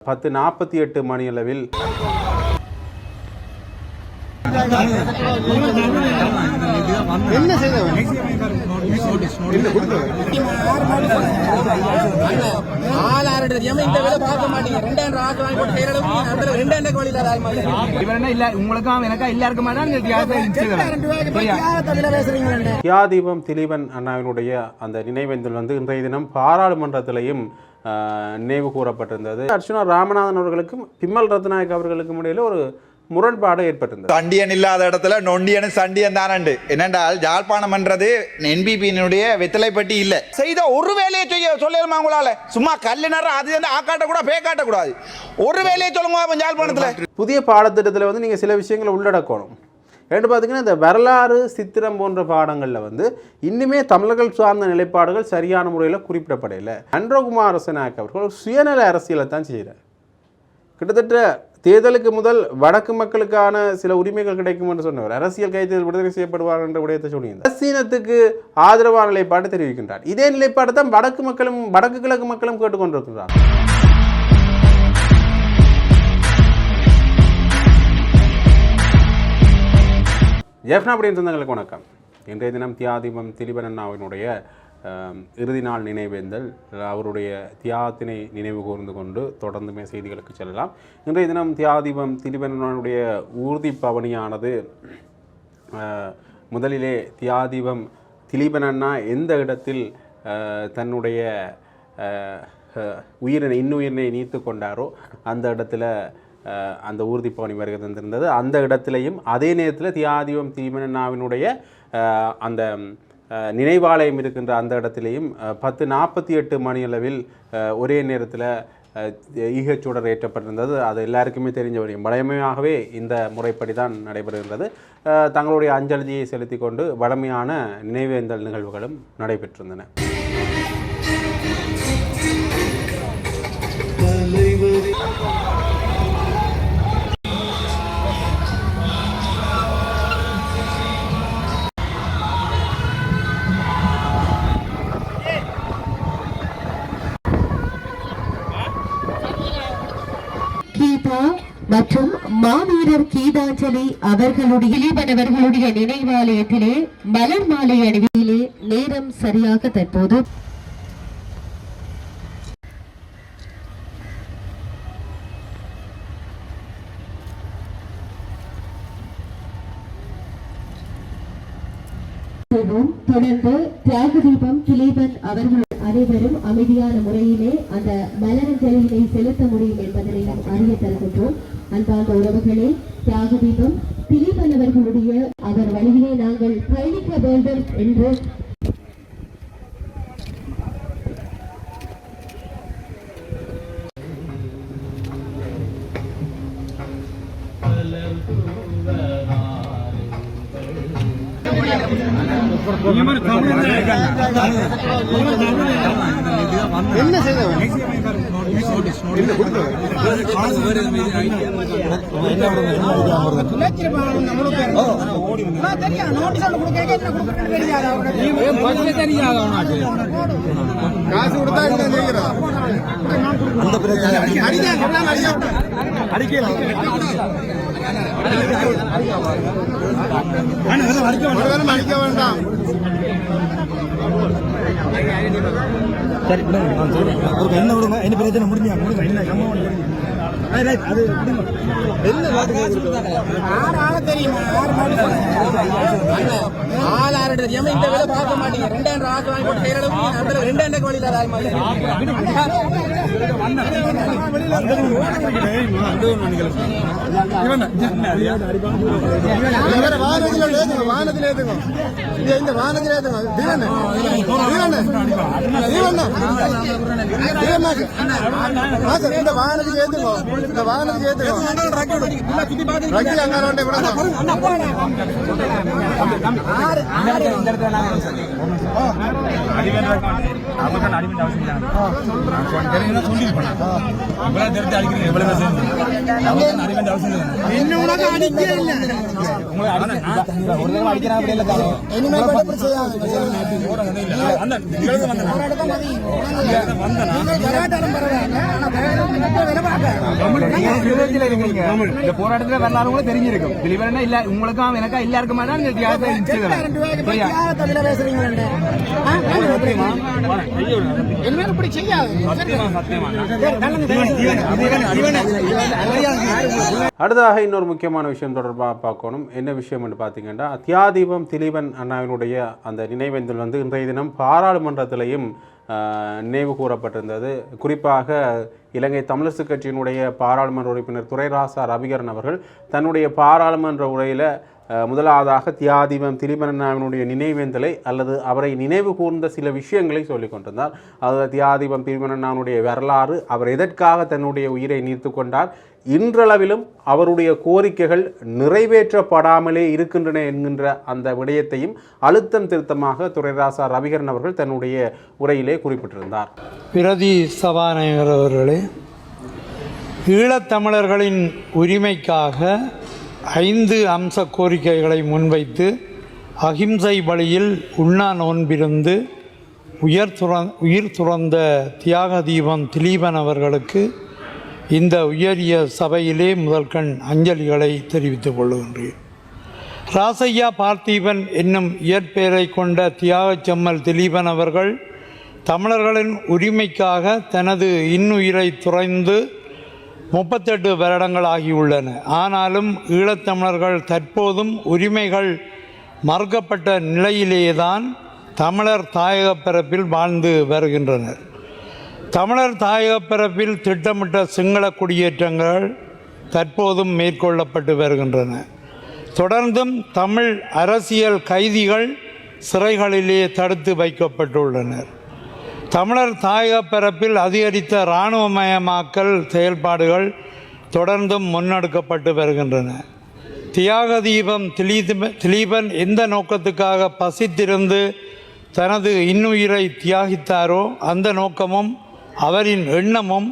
பத்து நாற்பத்தி எட்டு மணியளவில் தியாதீபம் திலீபன் அண்ணாவினுடைய அந்த நினைவேந்தல் வந்து இன்றைய தினம் பாராளுமன்றத்திலையும் நினைவு கூறப்பட்டிருந்தது. அர்ச்சுனா ராமநாதன் அவர்களுக்கும் பிம்மல் ரத்நாயக் அவர்களுக்கும் இடையில ஒரு முரண்பாடு ஏற்பட்டிருந்தது. சண்டியன் இல்லாத இடத்துல நொண்டியன் சண்டியன் தானண்டு. என்னென்றால் யாழ்ப்பாணம் என்றது என்பிபியினுடைய வெத்தலைப்பட்டி இல்ல. செய்த ஒரு வேலையை செய்ய சொல்லலுமா உங்களால? சும்மா கல்லு நேரம் அது வந்து ஆக்காட்ட கூட பே காட்டக்கூடாது. ஒரு வேலையை சொல்லுங்க அப்ப யாழ்ப்பாணத்துல. புதிய பாடத்திட்டத்தில் வந்து நீங்கள் சில விஷயங்களை உள்ளடக்கணும். ரெண்டு பார்த்தீங்கன்னா இந்த வரலாறு சித்திரம் போன்ற பாடங்களில் வந்து இன்னுமே தமிழர்கள் சார்ந்த நிலைப்பாடுகள் சரியான முறையில் குறிப்பிடப்படலை. அன்றகுமார் அரசனாக அவர்கள் சுயநல அரசியலை தான் செய்கிறார் கிட்டத்தட்ட தேர்தலுக்கு முதல் வடக்கு மக்களுக்கான சில உரிமைகள் கிடைக்கும் என்று சொன்னவர். அரசியல் கைதிகள் விடுதலை செய்யப்படுவார் என்ற விடயத்தை சொல்லியிருந்தார். அரசீனத்துக்கு ஆதரவான நிலைப்பாடு தெரிவிக்கின்றார். இதே நிலைப்பாடு தான் வடக்கு மக்களும் வடக்கு கிழக்கு மக்களும் கேட்டுக்கொண்டிருக்கிறார் ஜெஃப்னா அப்படின்னு சொந்தங்களுக்கு வணக்கம். இன்றைய தினம் தியாதிபம் திலீபன் அண்ணாவினுடைய இறுதி நாள் நினைவேந்தல் அவருடைய தியாகத்தினை நினைவு கூர்ந்து கொண்டு தொடர்ந்துமே செய்திகளுக்கு செல்லலாம். இன்றைய தினம் தியாதிபம் திலீபன் ஊர்தி பவனியானது முதலிலே தியாதிபம் திலீபனண்ணா எந்த இடத்தில் தன்னுடைய உயிரினை இன்னுயிரினை நீத்து கொண்டாரோ அந்த இடத்துல அந்த ஊர்திப்பவனி வருகை தந்திருந்தது. அந்த இடத்திலையும் அதே நேரத்தில் தியாதிவம் தீமனாவினுடைய அந்த நினைவாலயம் இருக்கின்ற அந்த இடத்திலையும் பத்து நாற்பத்தி எட்டு மணியளவில் ஒரே நேரத்தில் ஈகச்சுடர் ஏற்றப்பட்டிருந்தது. அது எல்லாருக்குமே தெரிஞ்ச வரையும். வழமையாகவே இந்த முறைப்படி தான் நடைபெறுகின்றது தங்களுடைய அஞ்சலியை செலுத்தி கொண்டு வழமையான நினைவேந்தல் நிகழ்வுகளும் நடைபெற்றிருந்தன. மாவீரர் கீதாஞ்சலி அவர்களுடைய இளைவனவர்களுடைய நினைவாலயத்திலே மலர் மாலை அணிவிலே நேரம் சரியாக தற்போது. தொடர்ந்து தியாக தீபம் திலீபன் அவர்கள் அனைவரும் அமைதியான முறையிலே அந்த மலரஞ்சலியினை செலுத்த முடியும் என்பதனையும் அறிய தருகின்றோம். அன்பார்ந்த உறவுகளே தியாக தீபம் திலீபன் அவர்களுடைய அவர் வழியிலே நாங்கள் பயணிக்க வேண்டும் என்று என்ன செய்தவன் காசு கொடுத்தா அந்த பிரச்சனை அடிக்கலாம் அடிக்க வேண்டாம் சரி விடுங்க நான் சொல்றேன். ஒரு என்ன விடுங்க? என்ன பிரச்சனை முடிஞ்சா முடிங்க என்ன அது தெரியுமா ஆள் ஆறு தெரியாம இந்த வேலை பார்க்க மாட்டீங்க. ரெண்டாயிரம் ரூபா ஆக்கு வாங்கி போட்டு அந்த ரெண்டாயிரம் வழியில ஆக வேற வானத்துல ஏத்துங்க இந்த தீவன. தீவன. தீவன இந்த வானத்துக்கு ஏத்துங்க இந்த வானத்துக்கு ஏத்துங்க ரக்கி அங்க விடணும் இனிமே இப்படி செய்யாத கராட்டாலும் பரவாயில்ல ஆனா இந்த போராட்டத்துல வரலாறு கூட தெரிஞ்சிருக்கும் திலீபனா இல்ல உங்களுக்கும் எனக்கா எல்லாருக்குமா தான் இந்த தியாகத்தை அடுத்ததாக இன்னொரு முக்கியமான விஷயம் தொடர்பாக பார்க்கணும். என்ன விஷயம் என்று பார்த்தீங்கன்னா தியாதீபம் திலீபன் அண்ணாவினுடைய அந்த நினைவேந்தல் வந்து இன்றைய தினம் பாராளுமன்றத்திலையும் நினைவு கூறப்பட்டிருந்தது. குறிப்பாக இலங்கை தமிழரசு கட்சியினுடைய பாராளுமன்ற உறுப்பினர் துரைராசா ரவிகரன் அவர்கள் தன்னுடைய பாராளுமன்ற உரையில் முதலாவதாக தியாதீபம் திரிபனனாவினுடைய நினைவேந்தலை அல்லது அவரை நினைவு கூர்ந்த சில விஷயங்களை சொல்லிக் கொண்டிருந்தார். அதாவது தியாதீபம் திரிபனனானுடைய வரலாறு அவர் எதற்காக தன்னுடைய உயிரை நீர்த்து கொண்டார் இன்றளவிலும் அவருடைய கோரிக்கைகள் நிறைவேற்றப்படாமலே இருக்கின்றன என்கின்ற அந்த விடயத்தையும் அழுத்தம் திருத்தமாக துரைராசா ரவிகரன் அவர்கள் தன்னுடைய உரையிலே குறிப்பிட்டிருந்தார். பிரதி சபாநாயகர் அவர்களே ஈழத்தமிழர்களின் உரிமைக்காக ஐந்து அம்ச கோரிக்கைகளை முன்வைத்து அகிம்சை வழியில் உண்ணா நோன்பிருந்து உயர் துற உயிர் துறந்த தியாக தீபம் திலீபன் அவர்களுக்கு இந்த உயரிய சபையிலே முதல்கண் அஞ்சலிகளை தெரிவித்துக் கொள்கின்றேன் ராசையா பார்த்தீபன் என்னும் இயற்பெயரை கொண்ட தியாகச் செம்மல் திலீபன் அவர்கள் தமிழர்களின் உரிமைக்காக தனது இன்னுயிரை துறைந்து முப்பத்தெட்டு வருடங்கள் ஆகியுள்ளன. ஆனாலும் ஈழத்தமிழர்கள் தற்போதும் உரிமைகள் மறுக்கப்பட்ட நிலையிலேதான் தமிழர் தாயக பரப்பில் வாழ்ந்து வருகின்றனர். தமிழர் தாயக பரப்பில் திட்டமிட்ட சிங்கள குடியேற்றங்கள் தற்போதும் மேற்கொள்ளப்பட்டு வருகின்றன. தொடர்ந்தும் தமிழ் அரசியல் கைதிகள் சிறைகளிலே தடுத்து வைக்கப்பட்டுள்ளனர். தமிழர் தாயக பரப்பில் அதிகரித்த இராணுவமயமாக்கல் செயல்பாடுகள் தொடர்ந்தும் முன்னெடுக்கப்பட்டு வருகின்றன. தியாக தீபம் திலீபன் எந்த நோக்கத்துக்காக பசித்திருந்து தனது இன்னுயிரை தியாகித்தாரோ அந்த நோக்கமும் அவரின் எண்ணமும்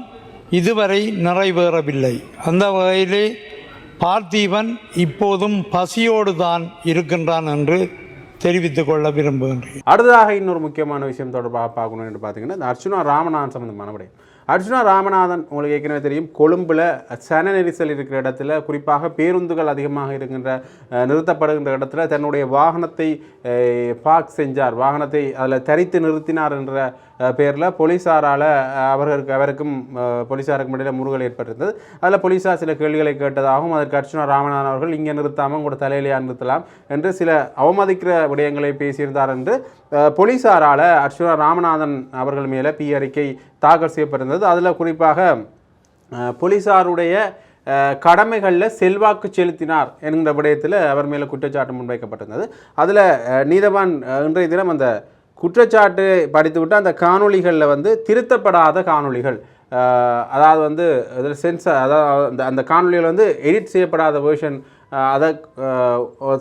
இதுவரை நிறைவேறவில்லை. அந்த வகையிலே பார்த்தீபன் இப்போதும் பசியோடு தான் இருக்கின்றான் என்று தெரிவித்துக் கொள்ள விரும்புகின்றேன். அடுத்ததாக இன்னொரு முக்கியமான விஷயம் தொடர்பாக பார்க்கணும் என்று பார்த்தீங்கன்னா இந்த அர்ச்சுனா ராமநாதன் சம்பந்தமான விடயம் அர்ச்சுனா ராமநாதன் உங்களுக்கு ஏற்கனவே தெரியும் கொழும்பில் சன நெரிசல் இருக்கிற இடத்துல குறிப்பாக பேருந்துகள் அதிகமாக இருக்கின்ற நிறுத்தப்படுகின்ற இடத்துல தன்னுடைய வாகனத்தை பார்க் செஞ்சார். வாகனத்தை அதில் தரித்து நிறுத்தினார் என்ற பேரில் போலீஸாரால் அவர்களுக்கு அவருக்கும் போலீஸாருக்கும் இடையில் முருகல் ஏற்பட்டிருந்தது. அதில் போலீஸார் சில கேள்விகளை கேட்டதாகவும் அதற்கு அர்ச்சுனா ராமநாதன் அவர்கள் இங்கே நிறுத்தாமல் உங்களோட தலையிலேயே நிறுத்தலாம்? என்று சில அவமதிக்கிற விடயங்களை பேசியிருந்தார் என்று போலீஸாரால் அர்ச்சுனா ராமநாதன் அவர்கள் மேலே பி அறிக்கை தாக்கல் செய்யப்பட்டிருந்தது. அதில் குறிப்பாக போலீஸாருடைய கடமைகளில் செல்வாக்கு செலுத்தினார் என்கிற விடயத்தில் அவர் மேலே குற்றச்சாட்டு முன்வைக்கப்பட்டிருந்தது. அதில் நீதவான் இன்றைய தினம் அந்த குற்றச்சாட்டு படித்துவிட்டு அந்த காணொளிகளில் வந்து திருத்தப்படாத காணொளிகள். அதாவது வந்து இதில் சென்சார் அதாவது அந்த அந்த காணொளிகள் வந்து எடிட் செய்யப்படாத வேர்ஷன் அதை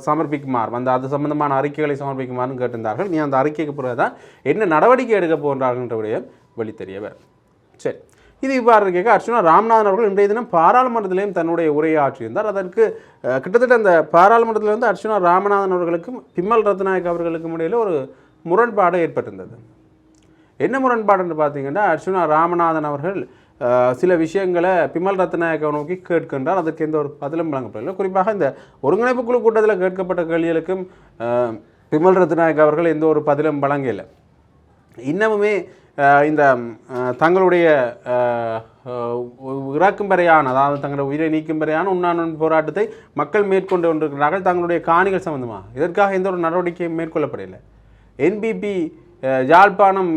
சமர்ப்பிக்குமாறு அந்த அது சம்பந்தமான அறிக்கைகளை சமர்ப்பிக்குமாறுன்னு கேட்டிருந்தார்கள். நீ அந்த அறிக்கைக்கு பிறகு தான் என்ன நடவடிக்கை எடுக்க போன்றார்கள்ன்ற விடயம் வெளித்தெரியவர் சரி. இது இவ்வாறு கேட்க அர்ச்சுனா ராமநாதன் அவர்கள் இன்றைய தினம் பாராளுமன்றத்திலையும் தன்னுடைய உரையை ஆற்றியிருந்தார் அதற்கு கிட்டத்தட்ட அந்த பாராளுமன்றத்தில் வந்து அர்ச்சுனா ராமநாதன் அவர்களுக்கும் பிம்மல் ரத்நாயக் அவர்களுக்கும் இடையில ஒரு முரண்பாடு ஏற்பட்டிருந்தது. என்ன முரண்பாடுன்னு பார்த்தீங்கன்னா அர்ச்சுனா ராமநாதன் அவர்கள் சில விஷயங்களை பிமல் ரத்நாயக்கை நோக்கி கேட்கின்றார். அதற்கு எந்த ஒரு பதிலும் வழங்கப்படவில்லை. குறிப்பாக இந்த ஒருங்கிணைப்பு குழு கூட்டத்தில் கேட்கப்பட்ட கேள்விகளுக்கும் பிமல் ரத்நாயக் அவர்கள் எந்த ஒரு பதிலும் வழங்கலை இன்னமுமே இந்த தங்களுடைய இறக்கும் வரையான அதாவது தங்களுடைய உயிரை நீக்கும் வரையான உண்ணாநோன் போராட்டத்தை மக்கள் மேற்கொண்டு கொண்டிருக்கிறார்கள். தங்களுடைய காணிகள் சம்பந்தமாக. இதற்காக எந்த ஒரு நடவடிக்கையும் மேற்கொள்ளப்படவில்லை. என்பிபி யாழ்ப்பாணம்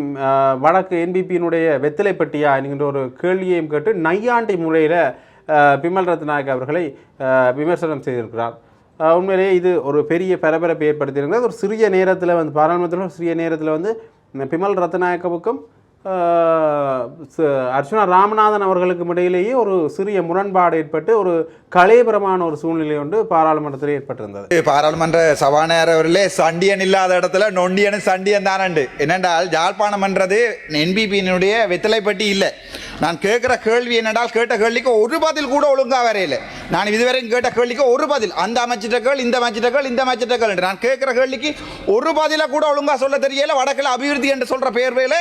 வடக்கு என்பிபியினுடைய வெத்திலைப்பட்டியா என்கின்ற ஒரு கேள்வியையும் கேட்டு நையாண்டி முறையில் பிமல் ரத்நாயக் அவர்களை விமர்சனம் செய்திருக்கிறார். உண்மையிலேயே இது ஒரு பெரிய பரபரப்பை ஏற்படுத்தியிருக்கிறது. ஒரு சிறிய நேரத்தில் வந்து பாராளுமன்றத்தில் ஒரு சிறிய நேரத்தில் வந்து இந்த பிமல் ரத்நாயக்கவுக்கும் அர்ச்சுனா ராமநாதன் அவர்களுக்கும் இடையிலேயே ஒரு சிறிய முரண்பாடு ஏற்பட்டு ஒரு கலைபரமான ஒரு சூழ்நிலை ஒன்று பாராளுமன்றத்தில் ஏற்பட்டிருந்தது. பாராளுமன்ற சபாநாயகர் அவர்களே சண்டியன் இல்லாத இடத்துல நொண்டியன் சண்டியன் தானண்டு. என்னென்றால் ஜாழ்ப்பாணம் என்றது என்பிபியினுடைய வெத்தலைப்பட்டி இல்லை. நான் கேட்குற கேள்வி என்னென்றால் கேட்ட கேள்விக்கு ஒரு பதில் கூட ஒழுங்காக வரையில நான் இதுவரையும் கேட்ட கேள்விக்கு ஒரு பதில். அந்த அமைச்சிட்ட கேள் இந்த அமைச்சிட்ட கேள் இந்த அமைச்சிட்ட கேள் நான் கேட்குற கேள்விக்கு ஒரு பதில கூட ஒழுங்காக சொல்ல தெரியல. வடக்கில் அபிவிருத்தி என்று சொல்கிற பேர்வையில்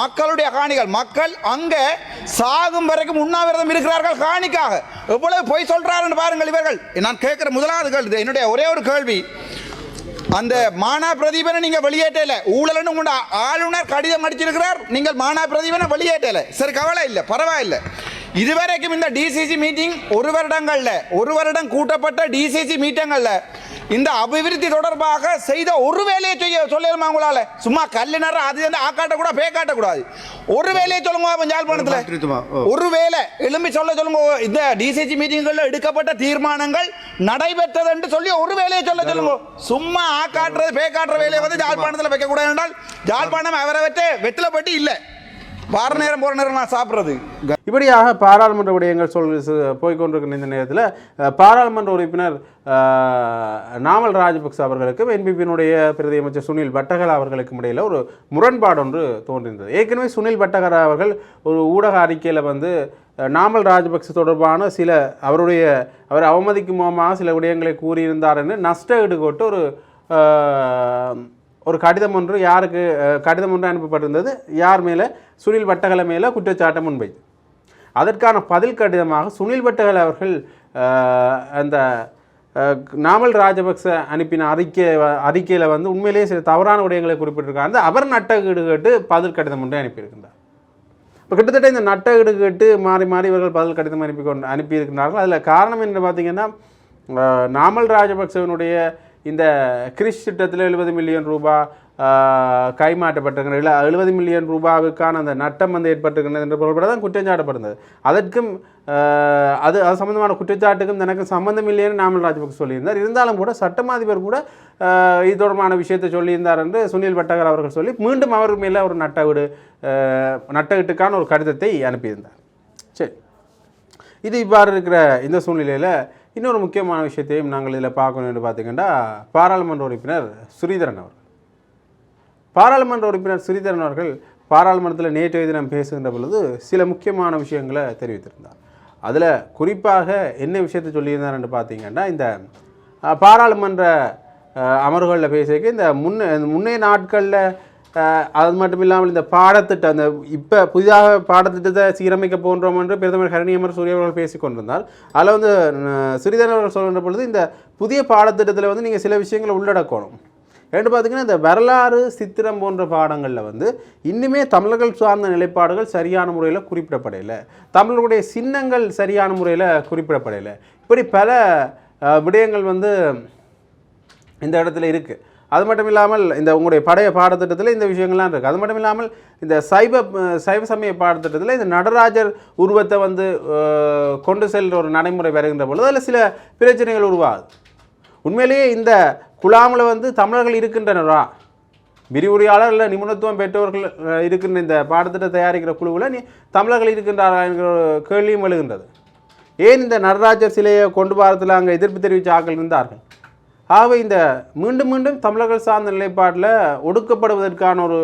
மக்களுடைய காணிகள். மக்கள் அங்கே சாகும் வரைக்கும் உண்ணாவிரதம் இருக்கிறார்கள் காணிக்காக. எவ்வளவு பொய் சொல்கிறாருன்னு பாருங்கள் இவர்கள். நான் கேட்குற முதலாவது கேள்வி என்னுடைய ஒரே ஒரு கேள்வி. அந்த மானா பிரதீபனை நீங்க வெளியேற்றல. ஊழல்னு உங்க ஆளுநர் கடிதம் அடிச்சிருக்கிறார். நீங்கள் மானா பிரதீபனை வெளியேற்றல. சரி கவலை இல்லை பரவாயில்லை. இதுவரைக்கும் இந்த டிசிசி மீட்டிங் ஒரு வருடங்கள்ல ஒரு வருடம் கூட்டப்பட்ட டிசிசி மீட்டிங்கள்ல இந்த அபிவிருத்தி தொடர்பாக செய்த ஒரு வேலையை செய்ய சொல்லிடுமா உங்களால? சும்மா கல்லினர் அது வந்து ஆக்காட்ட கூட பே காட்டக்கூடாது. ஒரு வேலையை சொல்லுங்க யாழ்ப்பாணத்துல ஒரு வேலை எழும்பி சொல்ல சொல்லுங்க இந்த டிசிசி மீட்டிங்கள்ல எடுக்கப்பட்ட தீர்மானங்கள் நடைபெற்றது என்று சொல்லி ஒரு வேலையை சொல்ல சொல்லுங்க. சும்மா ஆக்காட்டுறது பே காட்டுற வேலையை வந்து யாழ்ப்பாணத்தில் வைக்க கூடாது என்றால் யாழ்ப்பாணம் அவரை வச்சு வெற்றிலப்பட்டு இல்லை. வார நேரம் போகிற நேரம் நான் சாப்பிட்றது. இப்படியாக பாராளுமன்ற விடயங்கள் சொல் போய்கொண்டிருக்கிற இந்த நேரத்தில் பாராளுமன்ற உறுப்பினர் நாமல் ராஜபக்ச அவர்களுக்கும் என்பிபியினுடைய பிரதி அமைச்சர் சுனில் பட்டகரா அவர்களுக்கும் இடையில் ஒரு முரண்பாடு ஒன்று தோன்றியிருந்தது ஏற்கனவே சுனில் பட்டகரா அவர்கள் ஒரு ஊடக அறிக்கையில் வந்து நாமல் ராஜபக்ச தொடர்பான சில அவருடைய அவர் அவமதிக்கும் முகமாக சில விடயங்களை கூறியிருந்தார் என்று நஷ்ட ஈடுகோட்டு ஒரு ஒரு கடிதம் ஒன்று யாருக்கு கடிதம் ஒன்று அனுப்பப்பட்டிருந்தது. யார் மேலே? சுனில் வட்டகலை மேலே குற்றச்சாட்டை முன்வைத்து அதற்கான பதில் கடிதமாக சுனில் வட்டகலை அவர்கள் அந்த நாமல் ராஜபக்ச அனுப்பின அறிக்கை அறிக்கையில் வந்து உண்மையிலேயே சில தவறான விடயங்களை குறிப்பிட்டிருக்காங்க. அவர் நட்டகீடு கேட்டு பதில் கடிதம் ஒன்றை அனுப்பியிருக்கின்றார். இப்போ கிட்டத்தட்ட இந்த நட்டகீடு கேட்டு மாறி மாறி இவர்கள் பதில் கடிதம் அனுப்பி கொண்டு அனுப்பியிருக்கிறார்கள் அதில் காரணம் என்ன பார்த்தீங்கன்னா நாமல் ராஜபக்சவனுடைய இந்த கிறிஸ் திட்டத்தில் எழுபது மில்லியன் ரூபா ரூபாய் இல்லை எழுபது மில்லியன் ரூபாவுக்கான அந்த நட்டம் வந்து ஏற்பட்டிருக்கிறது என்ற பொருள்பட தான் குற்றம் சாட்டப்பட்டது அதற்கும் அது அது சம்மந்தமான குற்றச்சாட்டுக்கும் எனக்கு சம்மந்தம் இல்லைன்னு நாமல் ராஜபக்சே சொல்லியிருந்தார். இருந்தாலும் கூட சட்டமாதிபர் கூட இது தொடர்பான விஷயத்தை சொல்லியிருந்தார் என்று சுனில் பட்டகர் அவர்கள் சொல்லி மீண்டும் அவர் மேலே ஒரு நட்டவீடு நட்டகிட்டுக்கான ஒரு கடிதத்தை அனுப்பியிருந்தார். சரி. இது இவ்வாறு இருக்கிற இந்த சூழ்நிலையில் இன்னொரு முக்கியமான விஷயத்தையும் நாங்கள் இதில் பார்க்கணும் என்று பார்த்தீங்கன்னா பாராளுமன்ற உறுப்பினர் ஸ்ரீதரன் அவர்கள். பாராளுமன்ற உறுப்பினர் ஸ்ரீதரன் அவர்கள் பாராளுமன்றத்தில் நேற்றைய தினம் பேசுகின்ற பொழுது சில முக்கியமான விஷயங்களை தெரிவித்திருந்தார். அதில் குறிப்பாக என்ன விஷயத்தை சொல்லியிருந்தார் என்று பார்த்தீங்கன்னா இந்த பாராளுமன்ற அமர்வுகளில் பேசிக்க இந்த முன்ன முன்னைய நாட்களில் அது மட்டும் இல்லாமல் இந்த பாடத்திட்டம் அந்த இப்போ புதிதாக பாடத்திட்டத்தை சீரமைக்க போன்றோம் என்று பிரதமர் ஹரணியமர் சூரிய அவர்கள் பேசி கொண்டிருந்தார். அதில் வந்து சிறிதரன் அவர்கள் சொல்கின்ற பொழுது இந்த புதிய பாடத்திட்டத்தில் வந்து நீங்கள் சில விஷயங்களை உள்ளடக்கணும். ரெண்டு பார்த்தீங்கன்னா இந்த வரலாறு சித்திரம் போன்ற பாடங்களில் வந்து இன்னுமே தமிழர்கள் சார்ந்த நிலைப்பாடுகள் சரியான முறையில் குறிப்பிடப்படலை. தமிழர்களுடைய சின்னங்கள் சரியான முறையில் குறிப்பிடப்படலை. இப்படி பல விடயங்கள் வந்து இந்த இடத்துல இருக்குது அது மட்டும் இல்லாமல் இந்த உங்களுடைய படைய பாடத்திட்டத்தில் இந்த விஷயங்கள்லாம் இருக்குது அது மட்டும் இல்லாமல் இந்த சைவ சைவ சமய பாடத்திட்டத்தில் இந்த நடராஜர் உருவத்தை வந்து கொண்டு செல்கிற ஒரு நடைமுறை வருகின்ற பொழுது அதில் சில பிரச்சனைகள் உருவாகுது. உண்மையிலேயே இந்த குழாமில் வந்து தமிழர்கள் இருக்கின்றனரா? விரிவுரையாளர் இல்லை நிபுணத்துவம் பெற்றவர்கள் இருக்கின்ற இந்த பாடத்திட்ட தயாரிக்கிற குழுவில் நீ தமிழர்கள் இருக்கின்றாரா என்கிற ஒரு கேள்வியும் எழுகின்றது. ஏன் இந்த நடராஜர் சிலையை கொண்டு வரத்தில் அங்கே எதிர்ப்பு தெரிவித்த ஆக்கள் இருந்தார்கள்? ஆகவே இந்த மீண்டும் மீண்டும் தமிழர்கள் சார்ந்த நிலைப்பாட்டில் ஒடுக்கப்படுவதற்கான ஒரு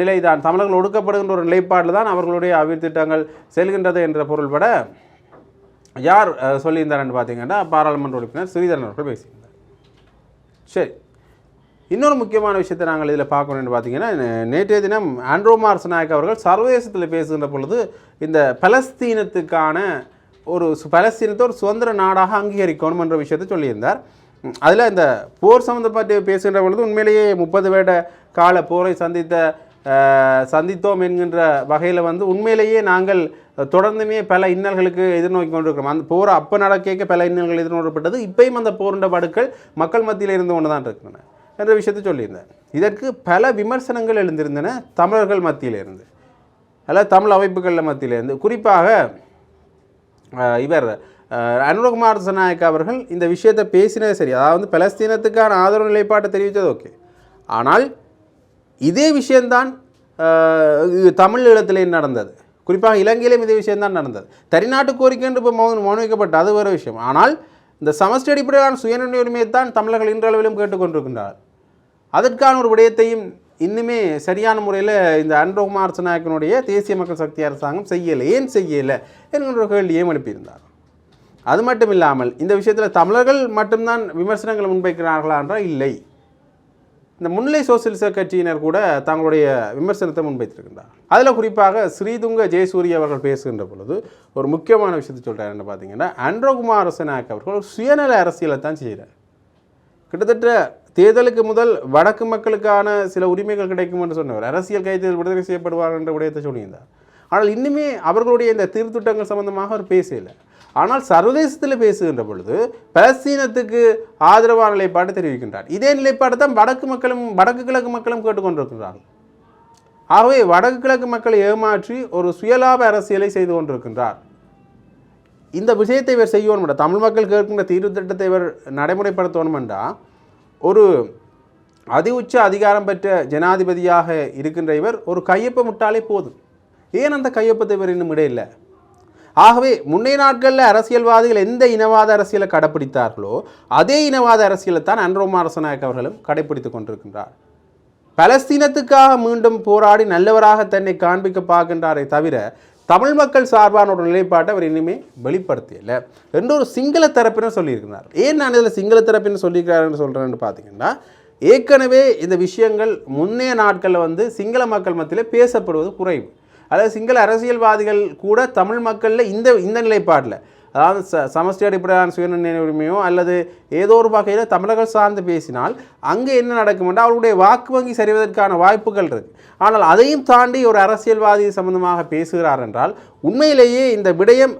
நிலை தான் தமிழர்கள் ஒடுக்கப்படுகின்ற ஒரு நிலைப்பாட்டில் தான் அவர்களுடைய அபித்திட்டங்கள் செல்கின்றது என்ற பொருள்பட யார் சொல்லியிருந்தார்னு பார்த்தீங்கன்னா பாராளுமன்ற உறுப்பினர் ஸ்ரீதரன் அவர்கள் பேசியிருந்தார். சரி. இன்னொரு முக்கியமான விஷயத்தை நாங்கள் இதில் பார்க்கணும்னு பார்த்தீங்கன்னா நேற்றைய தினம் ஆண்ட்ரோ மார்சநாயக் அவர்கள் சர்வதேசத்தில் பேசுகின்ற பொழுது இந்த பலஸ்தீனத்துக்கான ஒரு பலஸ்தீனத்தை ஒரு சுதந்திர நாடாக அங்கீகரிக்கணும் என்ற விஷயத்தை சொல்லியிருந்தார். அதில் இந்த போர் சம்மந்தப்பட்டு பேசுகின்ற பொழுது உண்மையிலேயே முப்பது வேட கால போரை சந்தித்த சந்தித்தோம் என்கின்ற வகையில் வந்து உண்மையிலேயே நாங்கள் தொடர்ந்துமே பல இன்னல்களுக்கு எதிர்நோக்கி கொண்டிருக்கிறோம். அந்த போர் அப்போ நடக்க பல இன்னல்கள் எதிர்நோக்கப்பட்டது. இப்பயும் அந்த போருண்ட படுக்கள் மக்கள் மத்தியில் இருந்து கொண்டு தான் இருக்கின்றன என்ற விஷயத்தை சொல்லியிருந்தேன். இதற்கு பல விமர்சனங்கள் எழுந்திருந்தன தமிழர்கள் மத்தியில் இருந்து. தமிழ் அமைப்புகளில் மத்தியில் இருந்து. குறிப்பாக இவர் அனுரகுமார் சனாயக் அவர்கள் இந்த விஷயத்தை பேசினது சரி. அதாவது பலஸ்தீனத்துக்கான ஆதரவு நிலைப்பாட்டை தெரிவித்தது ஓகே. ஆனால் இதே விஷயந்தான் இது தமிழ் ஈழத்திலே நடந்தது. குறிப்பாக இலங்கையிலும் இதே விஷயம்தான் நடந்தது. தனிநாட்டு கோரிக்கை என்று இப்போ மௌன மௌனிக்கப்பட்ட அது வேறு விஷயம். ஆனால் இந்த சமஸ்டி அடிப்படையிலான சுயநிர்ணய உரிமையை தான் தமிழர்கள் இன்றளவிலும் கேட்டுக்கொண்டிருக்கின்றார் அதற்கான ஒரு விடயத்தையும் இன்னுமே சரியான முறையில் இந்த அன்ரோகுமார் நாயக்கனுடைய தேசிய மக்கள் சக்தி அரசாங்கம் செய்யலை. ஏன் செய்யலை? என்கின்ற கேள்வியையும் எழுப்பியிருந்தார். அது மட்டும் இல்லாமல் இந்த விஷயத்தில் தமிழர்கள் மட்டும்தான் விமர்சனங்களை முன்வைக்கிறார்களா என்றால் இல்லை. இந்த முன்னிலை சோசியலிச கட்சியினர் கூட தங்களுடைய விமர்சனத்தை முன்வைத்திருக்கின்றார் அதில் குறிப்பாக ஸ்ரீதுங்க ஜெயசூரிய அவர்கள் பேசுகின்ற பொழுது ஒரு முக்கியமான விஷயத்தை சொல்கிறார் என்ன பார்த்தீங்கன்னா அன்ரோகுமார் ரசநாயக் அவர்கள் சுயநல அரசியலை தான் செய்கிறார் கிட்டத்தட்ட தேர்தலுக்கு முதல் வடக்கு மக்களுக்கான சில உரிமைகள் கிடைக்கும் என்று சொன்னவர். அரசியல் கைதிகள் விடுதலை செய்யப்படுவார் என்ற விடயத்தை சொல்லியிருந்தார். ஆனால் இன்னுமே அவர்களுடைய இந்த தீர்த்துட்டங்கள் சம்பந்தமாக அவர் பேசலை ஆனால் சர்வதேசத்தில் பேசுகின்ற பொழுது பலஸ்தீனத்துக்கு ஆதரவான நிலைப்பாடு தெரிவிக்கின்றார். இதே நிலைப்பாடு தான் வடக்கு மக்களும் வடக்கு கிழக்கு மக்களும் கேட்டுக்கொண்டிருக்கிறார்கள் ஆகவே வடக்கு கிழக்கு மக்களை ஏமாற்றி ஒரு சுயலாப அரசியலை செய்து கொண்டிருக்கின்றார். இந்த விஷயத்தை இவர் செய்யணும் தமிழ் மக்கள் கேட்கின்ற தீர்வு திட்டத்தை இவர் நடைமுறைப்படுத்தணும் என்றால் ஒரு அதி உச்ச அதிகாரம் பெற்ற ஜனாதிபதியாக இருக்கின்ற இவர் ஒரு கையொப்பமிட்டாலே போதும். ஏன் அந்த கையொப்பத்தை இவர் இன்னும் இடையில்லை ஆகவே முன்னைய நாட்களில் அரசியல்வாதிகள் எந்த இனவாத அரசியலை கடைப்பிடித்தார்களோ அதே இனவாத அரசியலை தான் அன்ரோமா அரசநாயக் அவர்களும் கடைப்பிடித்துக் கொண்டிருக்கின்றார். பலஸ்தீனத்துக்காக மீண்டும் போராடி நல்லவராக தன்னை காண்பிக்க பார்க்கின்றாரே தவிர தமிழ் மக்கள் சார்பான ஒரு நிலைப்பாட்டை அவர் இனிமே வெளிப்படுத்தியல. என்று ஒரு சிங்கள தரப்பினர் சொல்லியிருக்கிறார். ஏன் நான் இதில் சிங்கள தரப்பினர் சொல்லியிருக்கிறாருன்னு சொல்கிறேன்னு பார்த்தீங்கன்னா ஏற்கனவே இந்த விஷயங்கள் முன்னைய நாட்களில் வந்து சிங்கள மக்கள் மத்தியில் பேசப்படுவது குறைவு. அதாவது சிங்கள அரசியல்வாதிகள் கூட தமிழ் மக்களில் இந்த இந்த நிலைப்பாடில். அதாவது ச சமஷ்டி அடிப்படையான சுயநிர்ணய உரிமையோ அல்லது ஏதோ ஒரு வகையில் தமிழர்கள் சார்ந்து பேசினால் அங்கே என்ன நடக்கும் என்றால் அவர்களுடைய வாக்கு வங்கி சரிவதற்கான வாய்ப்புகள் இருக்குது ஆனால் அதையும் தாண்டி ஒரு அரசியல்வாதி சம்பந்தமாக பேசுகிறார் என்றால் உண்மையிலேயே இந்த விடயம்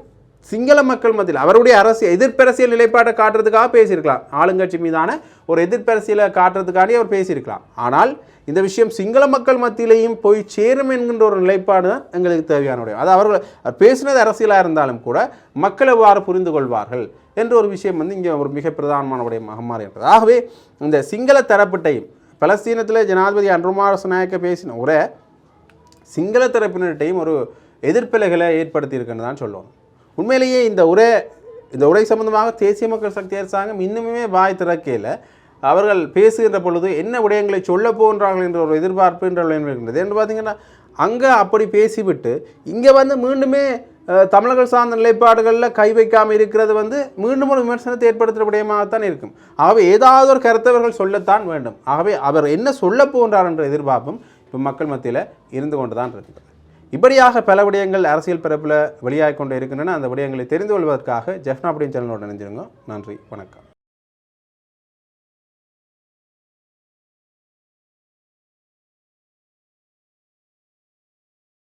சிங்கள மக்கள் மத்தியில் அவருடைய அரசியல் எதிர்ப்பரசியல் நிலைப்பாட்டை காட்டுறதுக்காக பேசியிருக்கலாம். ஆளுங்கட்சி மீதான ஒரு எதிர்ப்பரசியலை காட்டுறதுக்காண்டி அவர் பேசியிருக்கலாம். ஆனால் இந்த விஷயம் சிங்கள மக்கள் மத்தியிலையும் போய் சேரும் என்கின்ற ஒரு நிலைப்பாடு தான் எங்களுக்கு தேவையான உடைய அது அவர்கள் அவர் பேசினது அரசியலாக இருந்தாலும் கூட மக்கள் எவ்வாறு புரிந்து கொள்வார்கள் என்ற ஒரு விஷயம் வந்து இங்கே ஒரு மிக பிரதானமான உடைய மாறுகின்றது ஆகவே இந்த சிங்கள தரப்பிட்டையும் பலஸ்தீனத்தில் ஜனாதிபதி அன்ருமாரச நாயக்க பேசின உரை சிங்கள தரப்பினர்கிட்டையும் ஒரு எதிர்ப்பிலைகளை ஏற்படுத்தி இருக்குன்னு தான் சொல்லுவோம் உண்மையிலேயே இந்த உரை இந்த உரை சம்பந்தமாக தேசிய மக்கள் சக்தி அரசாங்கம் இன்னுமே வாய் திறக்கையில் அவர்கள் பேசுகின்ற பொழுது என்ன விடயங்களை சொல்ல போன்றார்கள் என்ற ஒரு எதிர்பார்ப்பு என்ற என்று பார்த்தீங்கன்னா அங்கே அப்படி பேசிவிட்டு இங்கே வந்து மீண்டுமே தமிழர்கள் சார்ந்த நிலைப்பாடுகளில் கை வைக்காமல் இருக்கிறது வந்து மீண்டும் ஒரு விமர்சனத்தை ஏற்படுத்துகிற விடயமாகத்தான் இருக்கும். ஆகவே ஏதாவது ஒரு கருத்தவர்கள் சொல்லத்தான் வேண்டும். ஆகவே அவர் என்ன சொல்ல போன்றார் என்ற எதிர்பார்ப்பும் இப்போ மக்கள் மத்தியில் இருந்து கொண்டு தான் இருக்கிறது இப்படியாக பல விடயங்கள் அரசியல் பரப்பில் வெளியாகிக் கொண்டு இருக்கின்றன. அந்த விடயங்களை தெரிந்து கொள்வதற்காக ஜெஃப்னா அப்படின் சேனலோடு இணைஞ்சிருங்க நன்றி. வணக்கம்.